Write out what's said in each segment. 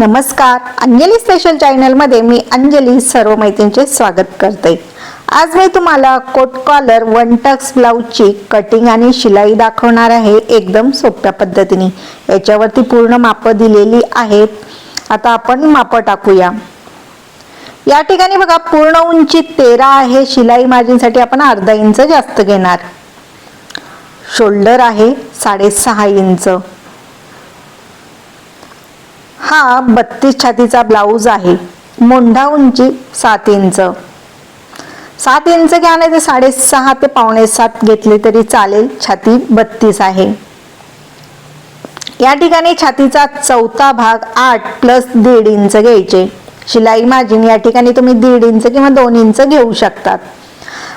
नमस्कार. अंजली स्पेशल चॅनलमध्ये मी अंजली सर्व मैत्रींचे स्वागत करते. आज मी तुम्हाला कोट कॉलर वन टक्स ब्लाऊजची कटिंग आणि शिलाई दाखवणार आहे एकदम सोप्या पद्धतीने. याच्यावरती पूर्ण मापं दिलेली आहेत. आता आपण मापं टाकूया. या ठिकाणी बघा पूर्ण उंची तेरा आहे. शिलाई मार्जिनसाठी आपण अर्धा इंच जास्त घेणार. शोल्डर आहे साडेसहा इंच. हा बत्तीस छातीचा ब्लाऊज आहे. मोंढा उंची सात इंच. सात इंच घ्या नाही तर साडेसहा ते पावणे सात घेतले तरी चालेल. छाती बत्तीस आहे. या ठिकाणी छातीचा चौथा भाग आठ प्लस दीड इंच घ्यायचे. शिलाई मार्जिन या ठिकाणी तुम्ही दीड इंच किंवा दोन इंच घेऊ शकतात.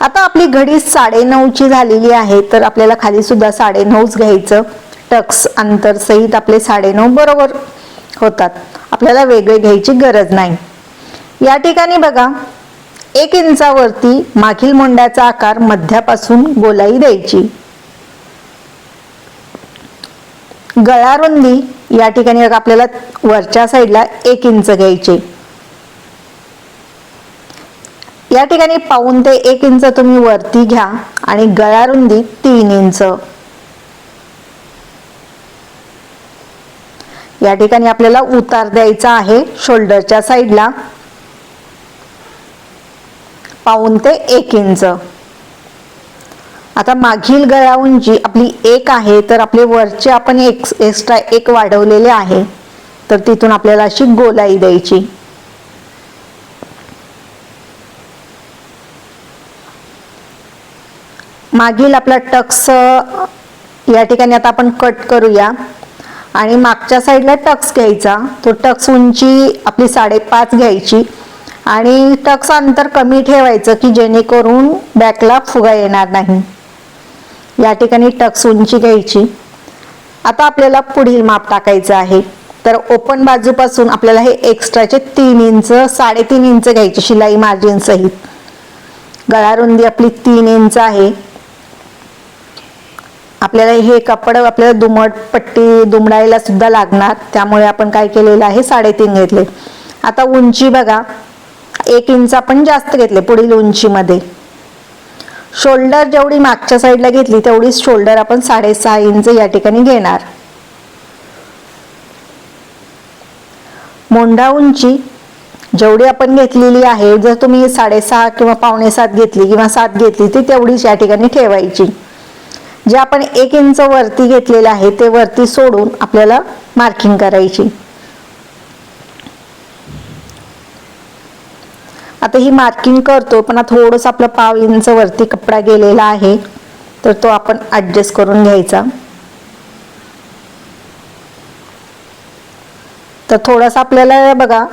आता आपली घडी साडे नऊची झालेली आहे तर आपल्याला खाली सुद्धा साडे नऊच घ्यायचं. टक्स अंतर सहित आपले साडे नऊ बरोबर. होतात. आपल्याला वेगळे घ्यायची गरज नाही. या ठिकाणी बघा एक इंचावरती मागील मुंड्याचा आकार मध्यापासून गोलाई द्यायची. गळा रुंदी या ठिकाणी बघा आपल्याला वरच्या साईडला एक इंच घ्यायचे. या ठिकाणी पाऊन ते एक इंच तुम्ही वरती घ्या आणि गळा रुंदी तीन इंच. या ठिकाणी आपल्याला उतार द्यायचा आहे शोल्डरच्या साईडला. पाऊन ते एक इंच. आता मागील गळा आपली एक आहे तर आपले वरचे आपण एक एक्स्ट्रा एक वाढवलेले आहे. तर तिथून आपल्याला अशी गोलाई द्यायची. मागील आपला टक्स या ठिकाणी आता आपण कट करूया. आणि मागच्या साईडला टक्स घ्यायचा. तो टक्स उंची आपली साडेपाच घ्यायची. आणि टक्स अंतर कमी ठेवायचं की जेणेकरून बॅकला फुगा येणार नाही. या ठिकाणी टक्स उंची घ्यायची. आता आपल्याला पुढील माप टाकायचं आहे. तर ओपन बाजूपासून आपल्याला हे एक्स्ट्राचे तीन इंच साडेतीन इंच घ्यायचे शिलाई मार्जिन सहित. गळा रुंदी आपली तीन इंच आहे. आपल्याला हे कपड आपल्याला दुमट पट्टी दुमडायला सुद्धा लागणार. त्यामुळे आपण काय केलेलं आहे? साडेतीन घेतले. आता उंची बघा. एक इंच आपण जास्त घेतले पुढील उंचीमध्ये. शोल्डर जेवढी मागच्या साईडला घेतली तेवढीच शोल्डर आपण साडेसहा इंच या ठिकाणी घेणार. मोंढा उंची जेवढी आपण घेतलेली आहे जर तुम्ही साडेसहा किंवा पावणे सात घेतली किंवा सात घेतली ती तेवढीच या ठिकाणी ठेवायची. जे आपण एक इंच वरती घेतलेलं आहे ते वरती सोडून आपल्याला मार्किंग करायची. आता ही मार्किंग करतो पण थोडस आपलं पाव इंच वरती कपडा गेलेला आहे तर तो आपण ऍडजस्ट करून घ्यायचा. तर थोडासा आपल्याला बघा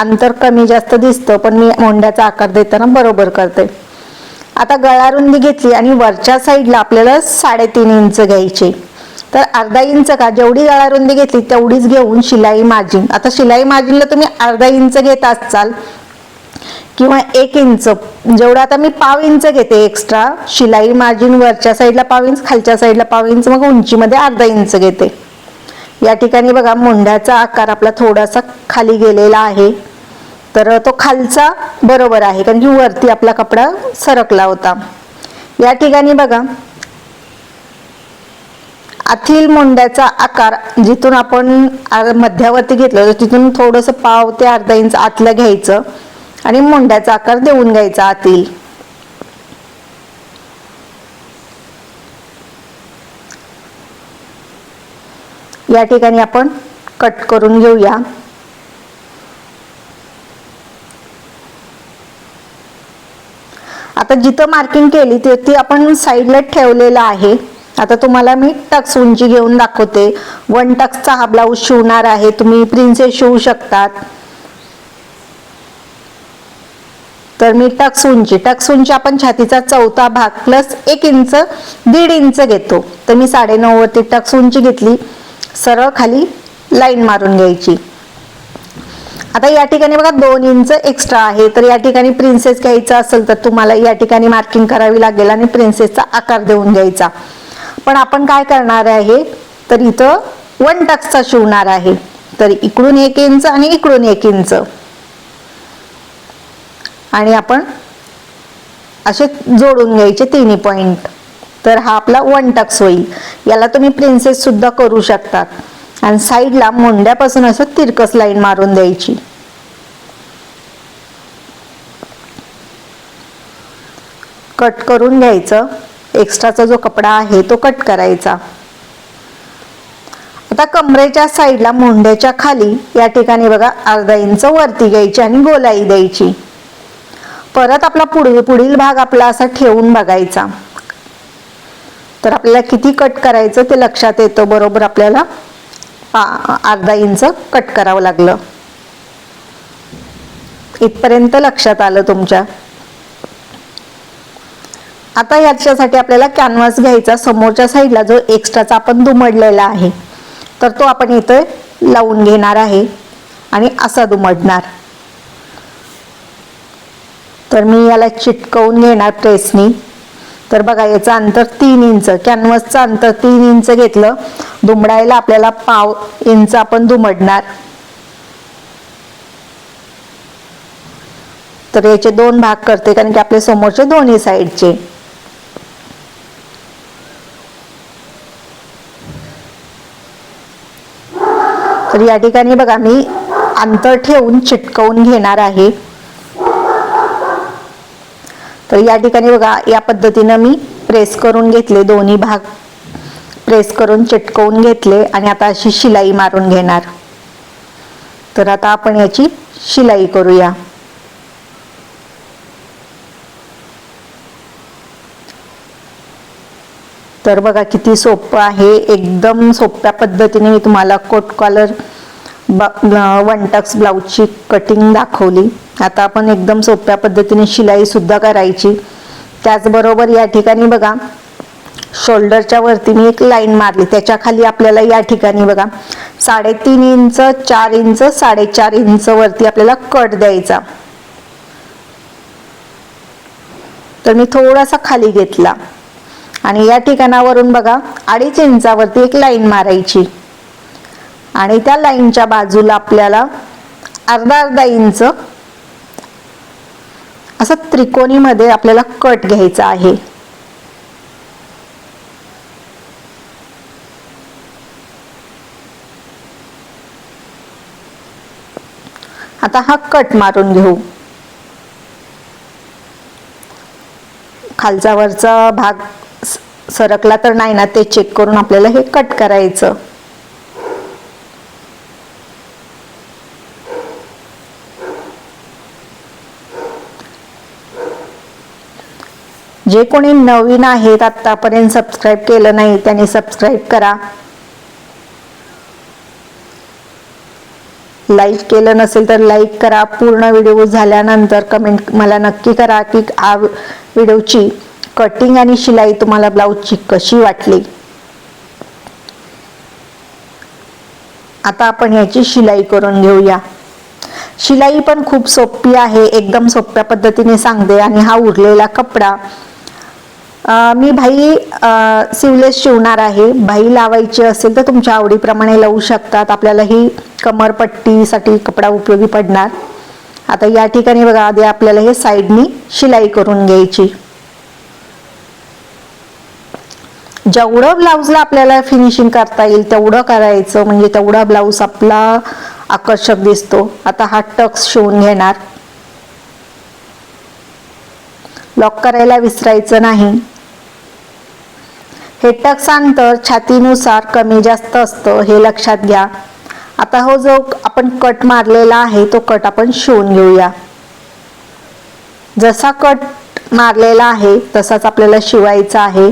अंतर कमी जास्त दिसतं पण मी मोंड्याचा आकार देताना बरोबर करते. आता गळा रुंदी घेतली आणि वरच्या साईडला आपल्याला साडेतीन इंच घ्यायचे. तर अर्धा इंच का? जेवढी गळा रुंदी घेतली तेवढीच घेऊन शिलाई मार्जिन आता शिलाई मार्जिनला तुम्ही अर्धा इंच घेत असाल किंवा एक इंच. जेवढं आता मी पाव इंच घेते एक्स्ट्रा शिलाई मार्जिन वरच्या साईडला पाव इंच खालच्या साईडला पाव इंच मग उंचीमध्ये अर्धा इंच घेते. या ठिकाणी बघा मुंड्याचा आकार आपला थोडासा खाली गेलेला आहे. तर तो खालचा बरोबर आहे कारण की वरती आपला कपडा सरकला होता. या ठिकाणी बघा आतील मोंड्याचा आकार जिथून आपण मध्यावरती घेतलं तर तिथून थोडस पाव ते अर्धा इंच आतलं घ्यायचं आणि मोंड्याचा आकार देऊन घ्यायचा आतील. या ठिकाणी आपण कट करून घेऊया. आता जिथं मार्किंग केली ते ती आपण साईडला ठेवलेलं आहे. आता तुम्हाला मी टक्स उंची घेऊन दाखवते. वन टक्सचा हा ब्लाऊज शिवणार आहे. तुम्ही प्रिन्सेस शिवू शकतात. तर मी टक्स उंची टक्स उंची आपण छातीचा चौथा भाग प्लस एक इंच दीड इंच घेतो. तर मी साडेनऊ वरती टक्स उंची घेतली. सरळ खाली लाईन मारून घ्यायची. आता या ठिकाणी बघा दोन इंच एक्स्ट्रा आहे. तर या ठिकाणी प्रिन्सेस घ्यायचा असेल तर तुम्हाला या ठिकाणी मार्किंग करावी लागेल आणि प्रिन्सेसचा आकार देऊन घ्यायचा. पण आपण काय करणार आहे? तर इथं वन टक्सचा शिवणार आहे. तर इकडून एक इंच आणि इकडून एक इंच आणि आपण असे जोडून घ्यायचे तिन्ही पॉइंट तर हा आपला वन टक्स होईल. याला तुम्ही प्रिन्सेस सुद्धा करू शकतात. आणि साईडला मोंड्यापासून असं तिरकस लाईन मारून द्यायची. कट करून घ्यायचं. एक्स्ट्राचा जो कपडा आहे तो कट करायचा. आता कमरेच्या साईडला मोंढ्याच्या खाली या ठिकाणी बघा अर्धा इंच वरती घ्यायची आणि गोलाई द्यायची. परत आपला पुढील पुढील भाग आपला असा ठेवून बघायचा. तर आपल्याला किती कट करायचं ते लक्षात येतं बरोबर आपल्याला. पा- अर्धा इंच कट करावं लागलं. इथपर्यंत लक्षात आलं तुमच्या. आता याच्यासाठी आपल्याला कॅनव्हास घ्यायचा. समोरच्या साईडला जो एक्स्ट्राचा आपण दुमडलेला आहे तर तो आपण इथे लावून घेणार आहे आणि असा दुमडणार. तर मी याला चिटकवून घेणार प्रेसनी तर बघा याचं अंतर तीन इंच कॅनव्हसचं अंतर तीन इंच घेतलं. दुमडायला आपल्याला पाव इंच आपण दुमडणार. तर याचे दोन भाग करते कारण की आपले समोरचे दोन्ही साईडचे. तर या ठिकाणी बघा मी अंतर ठेवून चिटकवून घेणार आहे. तर या ठिकाणी बघा या पद्धतीनं मी प्रेस करून घेतले दोन्ही भाग. प्रेस करून चिटकवून घेतले आणि आता अशी शिलाई मारून घेणार. तर आता आपण याची शिलाई करूया. तर बघा किती सोपं आहे. एकदम सोप्या पद्धतीने मी तुम्हाला कोट कॉलर वन टक्स ब्लाऊजची कटिंग दाखवली. आता आपण एकदम सोप्या पद्धतीने शिलाई सुद्धा करायची. त्याचबरोबर या ठिकाणी बघा शोल्डरच्या वरती मी एक लाईन मारली. त्याच्याखाली आपल्याला या ठिकाणी बघा साडेतीन इंच चार इंच साडेचार इंच वरती आपल्याला कट द्यायचा. तर मी थोडासा खाली घेतला. आणि या ठिकाणावरून बघा अडीच इंचावरती एक लाईन मारायची. आणि त्या लाईनच्या बाजूला आपल्याला अर्धा अर्धा इंच असं त्रिकोणीमध्ये आपल्याला कट घ्यायचा आहे. आता हा कट मारून घेऊ. खालचा वरचा भाग सरकला तर नाही ना ते चेक करून आपल्याला हे कट करायचं. जे कोणी नवीन आहेत आतापर्यंत सबस्क्राईब केलं नाही त्यांनी सबस्क्राईब करा. लाईक केलं नसेल तर लाईक करा. पूर्ण व्हिडिओ झाल्यानंतर कमेंट मला नक्की करा की हा व्हिडिओची कटिंग आणि शिलाई तुम्हाला ब्लाऊजची कशी वाटली. आता आपण याची शिलाई करून घेऊया. शिलाई पण खूप सोपी आहे. एकदम सोप्या पद्धतीने सांगते. आणि हा उरलेला कपडा मी भाई सिवलेस शिवणार आहे. भाई लावायची असेल तर तुमच्या आवडीप्रमाणे लावू शकतात. आपल्याला ही कमरपट्टीसाठी कपडा उपयोगी पडणार. आता या ठिकाणी बघा आधी आपल्याला हे साईडनी शिलाई करून घ्यायची. जेवढं ब्लाऊजला आपल्याला फिनिशिंग करता येईल तेवढं करायचं. म्हणजे तेवढा ब्लाऊज आपला आकर्षक दिसतो. आता हा टक्स शिवून घेणार. लॉक करायला विसरायचं नाही. हे टक्स अंतर छातीनुसार कमी जास्त असतं हे लक्षात घ्या. आता हो जो आपण कट मारलेला आहे तो कट आपण शिवून घेऊया. जसा कट मारलेला आहे तसाच आपल्याला शिवायचा आहे.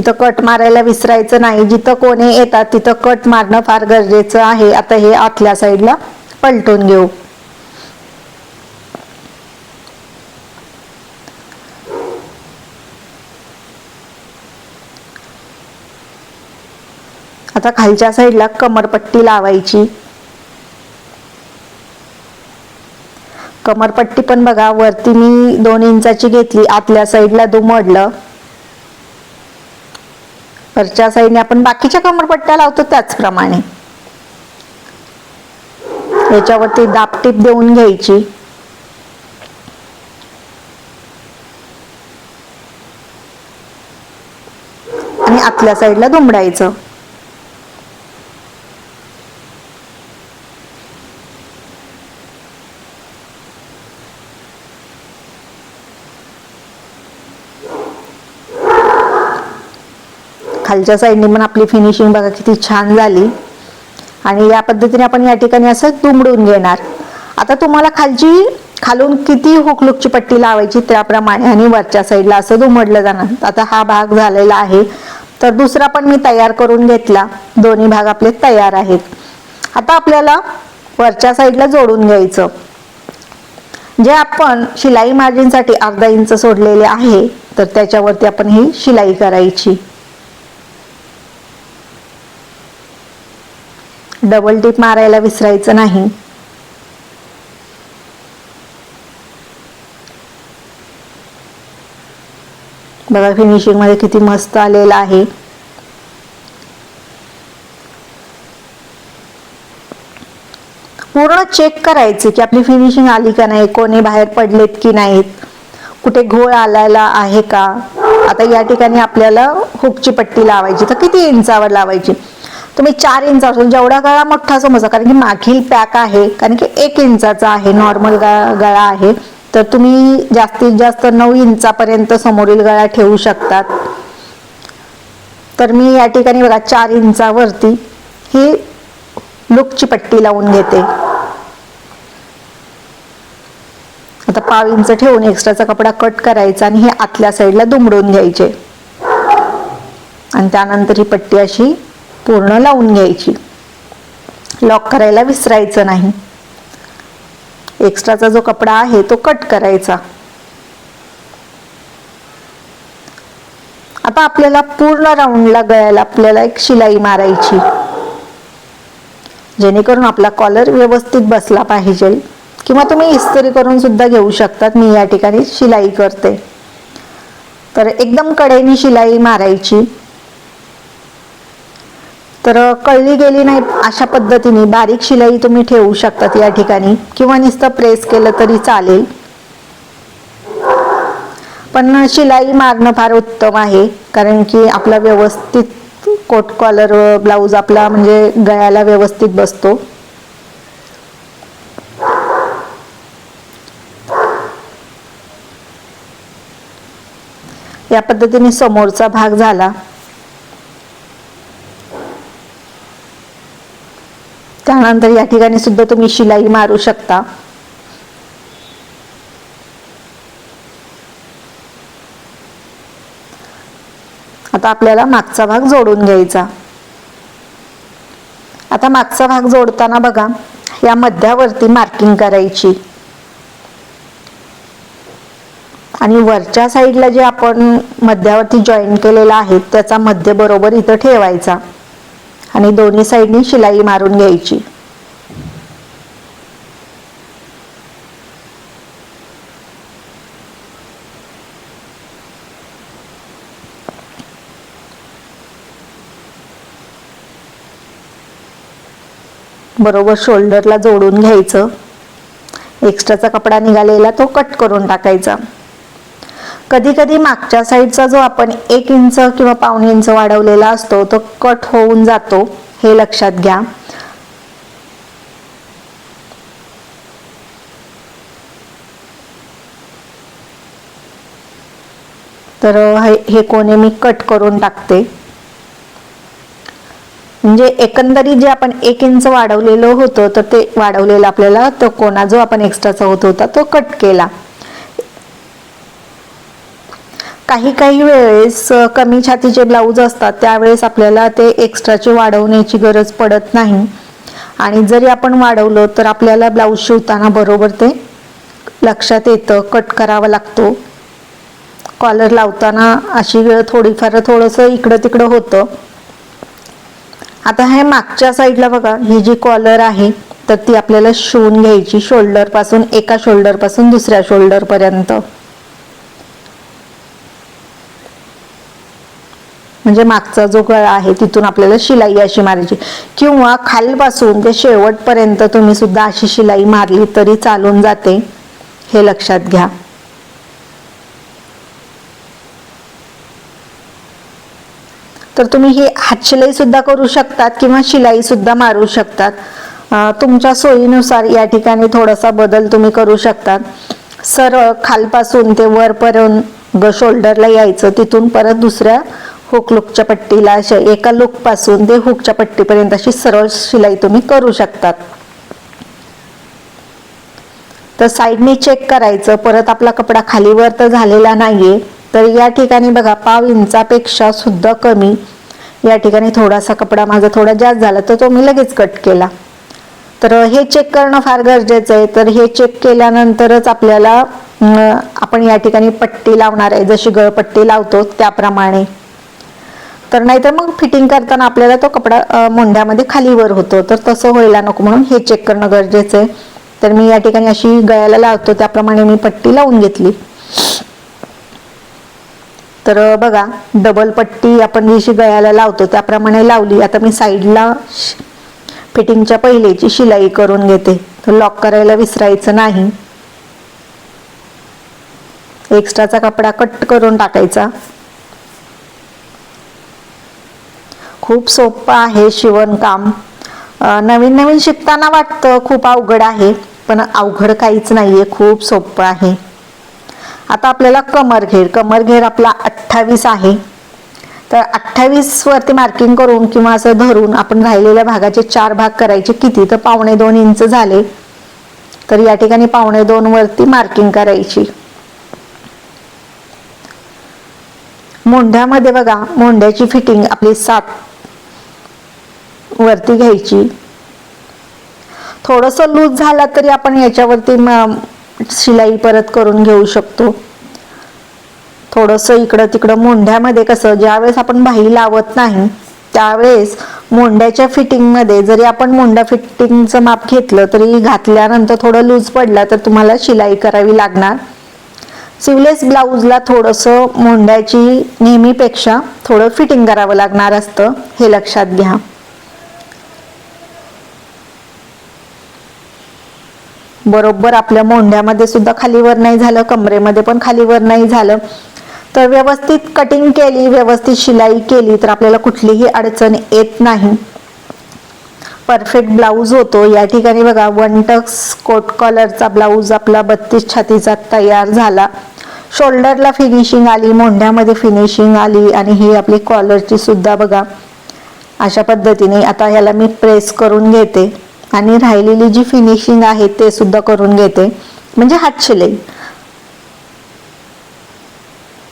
इथं कट मारायला विसरायचं नाही. जिथं कोणी येतात तिथं कट मारणं फार गरजेचं आहे. आता हे आतल्या साईडला पलटून घेऊ. आता खालच्या साईडला कमरपट्टी लावायची. कमरपट्टी पण बघा वरती मी दोन इंचाची घेतली. आतल्या साईडला दुमडलं. वरच्या साईडने आपण बाकीच्या कमरपट्ट्या लावतो त्याचप्रमाणे. याच्यावरती दापटीप देऊन घ्यायची. आणि आतल्या साईडला दुमडायचं. खालच्या साईडने पण आपली फिनिशिंग बघा किती छान झाली. आणि या पद्धतीने आपण या ठिकाणी असं दुमडून घेणार. आता तुम्हाला खालची खालून किती हुकलुकची पट्टी लावायची त्याप्रमाणे आणि वरच्या साईडला असं दुमडलं जाणार. आता हा भाग झालेला आहे. तर दुसरा पण मी तयार करून घेतला. दोन्ही भाग आपले तयार आहेत. आता आपल्याला वरच्या साईडला जोडून घ्यायचं. जे आपण शिलाई मार्जिनसाठी अर्धा इंच सोडलेले आहे तर त्याच्यावरती आपण ही शिलाई करायची. डबल टिप मारायला विसरायचं नाही. बघा फिनिशिंगमध्ये किती मस्त आलेला आहे. पूर्ण चेक करायचे की आपली फिनिशिंग आली का नाही कोणी बाहेर पडलेत की नाहीत कुठे घोळ आलेला आहे का? आता या ठिकाणी आपल्याला हुकची पट्टी लावायची. तर किती इंचावर लावायची? तुम्ही चार इंचावर जेवढा गळा मोठा समजा कारण की मागील पॅक आहे कारण की एक इंचाचा आहे नॉर्मल गळा आहे तर तुम्ही जास्तीत जास्त नऊ इंचापर्यंत समोरील गळा ठेवू शकतात. तर मी या ठिकाणी बघा चार इंचावरती ही लुकची पट्टी लावून घेते. आता पाव इंच ठेवून एक्स्ट्राचा कपडा कट करायचा आणि हे आतल्या साईडला दुमडून घ्यायचे. आणि त्यानंतर ही पट्टी अशी पूर्ण लावून घ्यायची. लॉक करायला विसरायचं नाही. एक्स्ट्राचा जो कपडा आहे तो कट करायचा. आता आपल्याला पूर्ण राऊंडला गळ्याला आपल्याला एक शिलाई मारायची. जेणेकरून आपला कॉलर व्यवस्थित बसला पाहिजे. किंवा तुम्ही इस्त्री करून सुद्धा घेऊ शकतात. मी या ठिकाणी शिलाई करते. तर एकदम कडेनी शिलाई मारायची. तर कळली गेली नाही अशा पद्धतीने बारीक शिलाई तुम्ही ठेवू शकतात या ठिकाणी. किंवा नुसतं प्रेस केलं तरी चालेल. पण शिलाई मारणं फार उत्तम आहे. कारण की आपला व्यवस्थित कोट कॉलर ब्लाऊज आपला म्हणजे गळ्याला व्यवस्थित बसतो. या पद्धतीने समोरचा भाग झाला. त्यानंतर या ठिकाणी सुद्धा तुम्ही शिलाई मारू शकता. आता आपल्याला मागचा भाग जोडून घ्यायचा. आता मागचा भाग जोडताना बघा या मध्यावरती मार्किंग करायची. आणि वरच्या साईडला जे आपण मध्यावरती जॉईन केलेला आहे त्याचा मध्य बरोबर इथं ठेवायचा. आणि दोन्ही साईडनी शिलाई मारून घ्यायची. बरोबर शोल्डरला जोडून घ्यायचं. एक्स्ट्राचा कपडा निघालेला तो कट करून टाकायचा. कधी कधी मागच्या साईडचा जो आपण एक इंच किंवा पावणे इंच वाढवलेला असतो तो कट होऊन जातो. हे लक्षात घ्या. तर हे कोणे मी कट करून टाकते. म्हणजे एकंदरीत जे आपण एक इंच वाढवलेलं होतं तर ते वाढवलेलं आपल्याला तो कोणा जो आपण एक्स्ट्राचा होत होता तो कट केला. काही काही वेळेस कमी छातीचे ब्लाऊज असतात त्यावेळेस आपल्याला ते एक्स्ट्राचे वाढवण्याची गरज पडत नाही. आणि जरी आपण वाढवलं तर आपल्याला ब्लाऊज शिवताना बरोबर ते लक्षात येतं कट करावा लागतो. कॉलर लावताना अशी वेळ थोडीफार थोडंसं इकडं तिकडं होतं. आता हे मागच्या साईडला बघा. ही जी कॉलर आहे तर ती आपल्याला शिवून घ्यायची शोल्डरपासून एका शोल्डरपासून दुसऱ्या शोल्डर पर्यंत. म्हणजे मागचा जो गळा आहे तिथून आपल्याला शिलाई अशी मारायची. किंवा खालपासून ते शेवटपर्यंत तुम्ही सुद्धा अशी शिलाई मारली तरी चालून जाते. हे लक्षात घ्या. तर तुम्ही ही हातशिलाई सुद्धा करू शकतात किंवा शिलाई सुद्धा मारू शकतात. तुमच्या सोयीनुसार या ठिकाणी थोडासा बदल तुम्ही करू शकतात. सरळ खालपासून ते वरपर्यंत ग शोल्डरला यायचं तिथून परत दुसऱ्या हुक लुकच्या पट्टीला अशा एका लुकपासून ते हुकच्या पट्टीपर्यंत अशी सरळ शिलाई तुम्ही करू शकतात. तर साईडने चेक करायचं परत आपला कपडा खालीवर तर झालेला नाहीये. तर या ठिकाणी बघा पाव इंचापेक्षा सुद्धा कमी. या ठिकाणी थोडासा कपडा माझा थोडा जास्त झाला तर तो मी लगेच कट केला. तर हे चेक करणं फार गरजेचं आहे. तर हे चेक केल्यानंतरच आपल्याला आपण या ठिकाणी पट्टी लावणार आहे. जशी गळपट्टी लावतो त्याप्रमाणे. तर नाहीतर मग फिटिंग करताना आपल्याला तो कपडा मोंढ्यामध्ये खालीवर होतो. तर तसं व्हायला नको म्हणून हे चेक करणं गरजेचं आहे. तर मी या ठिकाणी अशी गळ्याला लावतो त्याप्रमाणे मी पट्टी लावून घेतली. तर बघा डबल पट्टी आपण जशी गळ्याला लावतो त्याप्रमाणे लावली. आता मी साईडला फिटिंगच्या पहिलेची शिलाई करून घेते. तर लॉक करायला विसरायचं नाही. एक्स्ट्राचा कपडा कट करून टाकायचा. खूप सोपं आहे शिवणकाम नवीन नवीन शिकताना वाटतं खूप अवघड आहे पण अवघड काहीच नाहीये. खूप सोपं आहे. आता आपल्याला कमर घेर कमर घेर आपला अठ्ठावीस आहे. तर अठ्ठावीस वरती मार्किंग करून किंवा असं धरून आपण राहिलेल्या भागाचे चार भाग करायचे. किती? तर पावणे दोन इंच झाले. तर या ठिकाणी पावणे दोन वरती मार्किंग करायची. मोंढ्यामध्ये बघा मोंढ्याची फिटिंग आपली सात वरती घ्यायची. थोडस लूज झाला तरी आपण याच्यावरती शिलाई परत करून घेऊ शकतो. थोडंसं इकडं तिकडं मोंढ्यामध्ये कसं ज्यावेळेस आपण बाही लावत नाही त्यावेळेस मोंढ्याच्या फिटिंगमध्ये जरी आपण मोंढा फिटिंगचं माप घेतलं तरी घातल्यानंतर थोडं लूज पडला तर तुम्हाला शिलाई करावी लागणार. सिवलेस ब्लाऊजला थोडंसं मोंढ्याची नेहमीपेक्षा थोडं फिटिंग करावं लागणार असतं हे लक्षात घ्या. बरोबर आपल्या मोंढ्यामध्ये सुद्धा खालीवर नाही झालं कमरेमध्ये पण खालीवर नाही झालं. तर व्यवस्थित कटिंग केली व्यवस्थित शिलाई केली तर आपल्याला कुठलीही अडचण येत नाही. परफेक्ट ब्लाऊज होतो. या ठिकाणी बघा वन टक्स कोट कॉलरचा ब्लाऊज आपला बत्तीस छातीचा तयार झाला. शोल्डरला फिनिशिंग आली मोंढ्यामध्ये फिनिशिंग आली आणि ही आपली कॉलरची सुद्धा बघा. अशा पद्धतीने आता ह्याला मी प्रेस करून घेते. आणि राहिलेली जी फिनिशिंग आहे ते सुद्धा करून घेते. म्हणजे हात शिलाई.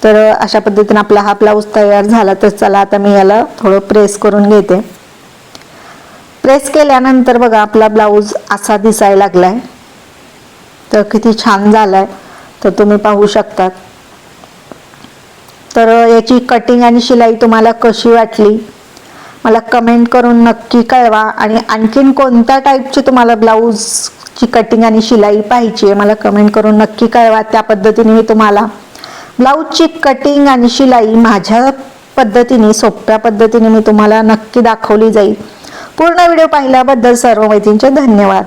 तर अशा पद्धतीने आपला हा ब्लाऊज तयार झाला तर चला आता मी याला थोडं प्रेस करून घेते. प्रेस केल्यानंतर बघा आपला ब्लाऊज असा दिसायला लागलाय. तर किती छान झालाय. तर तुम्ही पाहू शकतात. तर याची कटिंग आणि शिलाई तुम्हाला कशी वाटली? मला कमेंट करून नक्की कळवा. आणि आणखीन कोणत्या टाईपची तुम्हाला ब्लाऊजची कटिंग आणि शिलाई पाहिजे आहे मला कमेंट करून नक्की कळवा. त्या पद्धतीने मी तुम्हाला ब्लाऊजची कटिंग आणि शिलाई माझ्या पद्धतीने सोप्या पद्धतीने मी तुम्हाला नक्की दाखवली जाईल. पूर्ण व्हिडिओ पाहिल्याबद्दल सर्व मैत्रींचे धन्यवाद.